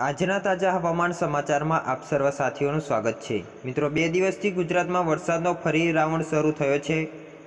આજના તાજા હવામાન સમાચારમાં આપ સર્વ સાથીઓનું સ્વાગત છે. મિત્રો, બે દિવસથી ગુજરાતમાં વરસાદનો ફરી રાઉન્ડ શરૂ થયો છે.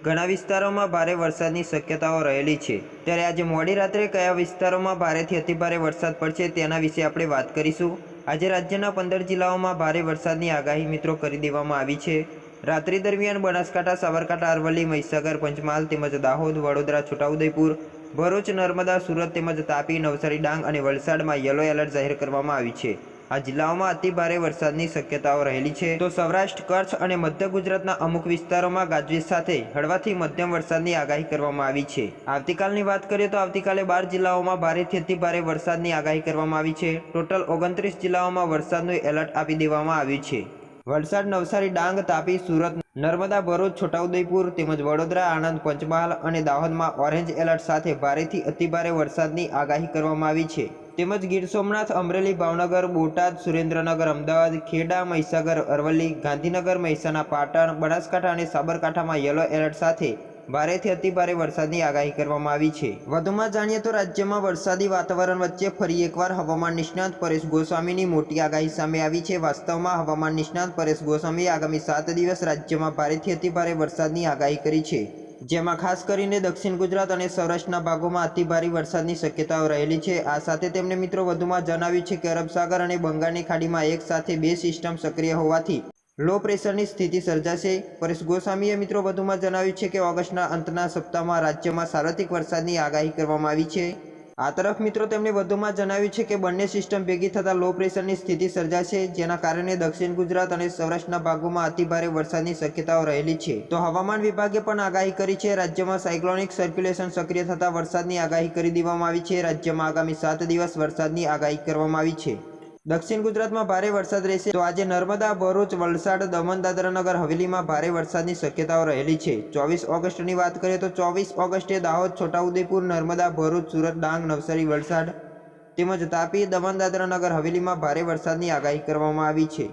ઘણા વિસ્તારોમાં ભારે વરસાદની શક્યતાઓ રહેલી છે. ત્યારે આજે મોડી રાત્રે કયા વિસ્તારોમાં ભારેથી અતિભારે વરસાદ પડશે તેના વિશે આપણે વાત કરીશું. આજે રાજ્યના પંદર જિલ્લાઓમાં ભારે વરસાદની આગાહી મિત્રો કરી દેવામાં આવી છે. રાત્રિ દરમિયાન બનાસકાંઠા, સાબરકાંઠા, અરવલ્લી, મહીસાગર, પંચમહાલ તેમજ દાહોદ, વડોદરા, છોટાઉદેપુર ભરૂચ, નર્મદા, સુરત તેમજ તાપી, નવસારી, ડાંગ અને વલસાડમાં યલો એલર્ટ જાહેર કરવામાં આવી છે. આ જિલ્લાઓમાં અતિ ભારે વરસાદની શક્યતાઓ રહેલી છે. તો સૌરાષ્ટ્ર, કચ્છ અને મધ્ય ગુજરાતના અમુક વિસ્તારોમાં ગાજવીજ સાથે હળવાથી મધ્યમ વરસાદની આગાહી કરવામાં આવી છે. આવતીકાલની વાત કરીએ તો આવતીકાલે બાર જિલ્લાઓમાં ભારેથી અતિ ભારે વરસાદની આગાહી કરવામાં આવી છે. ટોટલ ઓગણત્રીસ જિલ્લાઓમાં વરસાદનું એલર્ટ આપી દેવામાં આવ્યું છે. વલસાડ નવસારી ડાંગ તાપી સુરત નર્મદા ભરૂચ છોટાઉદેપુર તેમજ વડોદરા આણંદ પંચમહાલ અને દાહોદમાં ઓરેન્જ એલર્ટ સાથે ભારેથી અતિભારે વરસાદની આગાહી કરવામાં આવી છે. તેમજ ગીર સોમનાથ, અમરેલી, ભાવનગર, બોટાદ, સુરેન્દ્રનગર, અમદાવાદ, ખેડા, મહીસાગર, અરવલ્લી, ગાંધીનગર, મહેસાણા, પાટણ, બનાસકાંઠા અને સાબરકાંઠામાં યલો એલર્ટ સાથે ભારેથી અતિભારે વરસાદની આગાહી કરવામાં આવી છે. વધુમાં જાણીએ તો રાજ્યમાં વરસાદી વાતાવરણ વચ્ચે ફરી એકવાર હવામાન નિષ્ણાત પરેશ ગોસ્વામીની મોટી આગાહી સામે આવી છે. વાસ્તવમાં હવામાન નિષ્ણાત પરેશ ગોસ્વામીએ આગામી સાત દિવસ રાજ્યમાં ભારેથી અતિભારે વરસાદની આગાહી કરી છે. જેમાં ખાસ કરીને દક્ષિણ ગુજરાત અને સૌરાષ્ટ્રના ભાગોમાં અતિભારે વરસાદની શક્યતાઓ રહેલી છે. આ સાથે તેમણે મિત્રો વધુમાં જણાવ્યું છે કે અરબ સાગર અને બંગાળની ખાડીમાં એક સાથે બે સિસ્ટમ સક્રિય હોવાથી લો પ્રેશરની સ્થિતિ સર્જાશે. પરેશ ગોસ્વામીએ મિત્રો વધુમાં જણાવ્યું છે કે ઓગસ્ટના અંતના સપ્તાહમાં રાજ્યમાં સાર્વત્રિક વરસાદની આગાહી કરવામાં આવી છે. આ તરફ મિત્રો તેમણે વધુમાં જણાવ્યું છે કે બંને સિસ્ટમ ભેગી થતાં લો પ્રેશરની સ્થિતિ સર્જાશે, જેના કારણે દક્ષિણ ગુજરાત અને સૌરાષ્ટ્રના ભાગોમાં અતિભારે વરસાદની શક્યતાઓ રહેલી છે. તો હવામાન વિભાગે પણ આગાહી કરી છે, રાજ્યમાં સાયક્લોનિક સર્ક્યુલેશન સક્રિય થતાં વરસાદની આગાહી કરી દેવામાં આવી છે. રાજ્યમાં આગામી સાત દિવસ વરસાદની આગાહી કરવામાં આવી છે. દક્ષિણ ગુજરાતમાં ભારે વરસાદ રહેશે. તો આજે નર્મદા, ભરૂચ, વલસાડ દમણ દાદરાનગર હવેલીમાં ભારે વરસાદની શક્યતાઓ રહેલી છે. ચોવીસ ઓગસ્ટની વાત કરીએ તો ચોવીસ ઓગસ્ટે દાહોદ, છોટાઉદેપુર, નર્મદા, ભરૂચ, સુરત, ડાંગ, નવસારી, વલસાડ તેમજ તાપી દમણ દાદરાનગર હવેલીમાં ભારે વરસાદની આગાહી કરવામાં આવી છે.